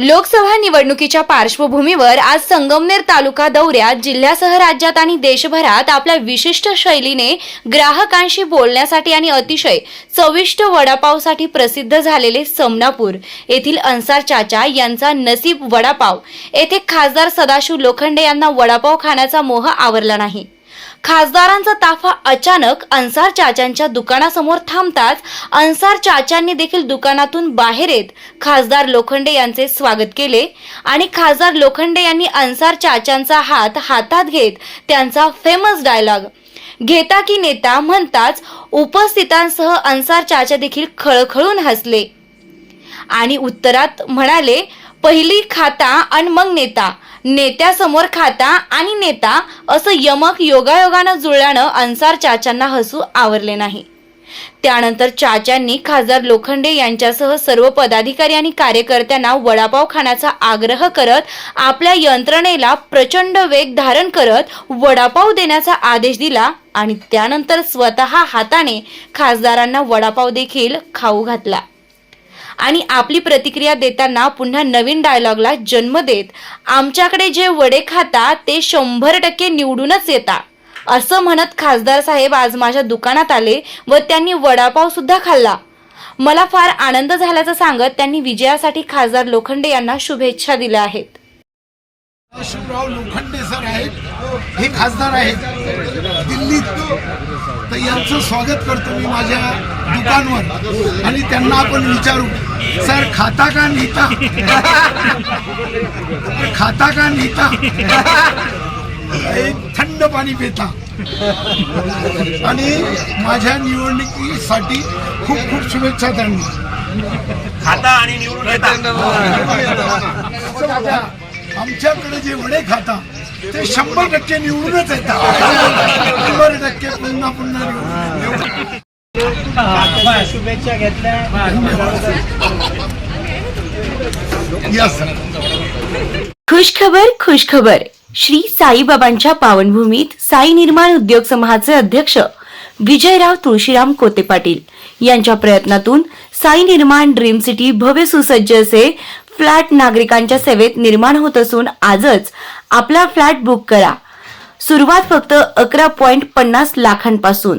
लोकसभा निवडणुकीच्या पार्श्वभूमीवर आज संगमनेर तालुका दौऱ्यात जिल्ह्यासह राज्यात आणि देशभरात आपल्या विशिष्ट शैलीने ग्राहकांशी बोलण्यासाठी आणि अतिशय चविष्ट वडापावसाठी प्रसिद्ध झालेले समनापूर येथील अन्सार चाचा यांचा नसीब वडापाव. येथे खासदार सदाशिव लोखंडे यांना वडापाव खाण्याचा मोह आवरला नाही. खासदारांचा ताफा अचानक अन्सार चाचांच्या दुकानासमोर थांबताच अन्सार चाचांनी देखील दुकानातून बाहेर येत खासदार लोखंडे यांचे स्वागत केले आणि खासदार लोखंडे यांनी अन्सार चाचांचा हात हातात घेत त्यांचा फेमस डायलॉग घेता की नेता म्हणताच उपस्थितांसह अन्सार चाचा देखील खळखळून हसले. आणि उत्तरात म्हणाले पहिली खाता आणि मग नेता. नेत्यासमोर खाता आणि नेता असं यमक योगायोगानं जुळल्यानं अन्सार चाचांना हसू आवरले नाही. त्यानंतर चाच्यांनी खासदार लोखंडे यांच्यासह सर्व पदाधिकारी आणि कार्यकर्त्यांना वडापाव खाण्याचा आग्रह करत आपल्या यंत्रणेला प्रचंड वेग धारण करत वडापाव देण्याचा आदेश दिला आणि त्यानंतर स्वतः हाताने खासदारांना वडापाव देखील खाऊ घातला. आणि आपली प्रतिक्रिया देताना पुन्हा नवीन डायलॉगला जन्म देत. आमच्याकडे जे वडे खाता ते शंभर टक्के निवडूनच येता असं म्हणत खासदार साहेब आज माझ्या दुकानात आले व त्यांनी वडापाव सुद्धा खाल्ला. मला फार आनंद झाल्याचं सांगत त्यांनी विजयासाठी खासदार लोखंडे यांना शुभेच्छा दिल्या आहेत. शिवराव लोखंडे सर आहेत. हे खासदार आहेत. दिल्लीत तर यांचं स्वागत करतो मी माझ्या दुकानवर. आणि त्यांना आपण विचारू. सर खाता का नेता? खाता का नेता? एक थंड पाणी पिता. आणि माझ्या निवडणुकीसाठी खूप खूप शुभेच्छा त्यांना. खाता आणि आमच्याकडे जे वडे खाता ते शंभर टक्के निवडूनच येतात. शंभर टक्के पुन्हा पुन्हा निवडून शुभेच्छा घेतल्या. Yes, sir. खुशखबर खुशखबर श्री साईबाबांच्या पावनभूमीत साई निर्माण उद्योग समूहाचे अध्यक्ष विजयराव तुळशीराम कोते पाटील यांच्या प्रयत्नातून साई निर्माण ड्रीम सिटी भव्य सुसज्ज असे फ्लॅट नागरिकांच्या सेवेत निर्माण होत असून आजच आपला फ्लॅट बुक करा. सुरुवात फक्त अकरा पॉइंट पन्नास लाखांपासून.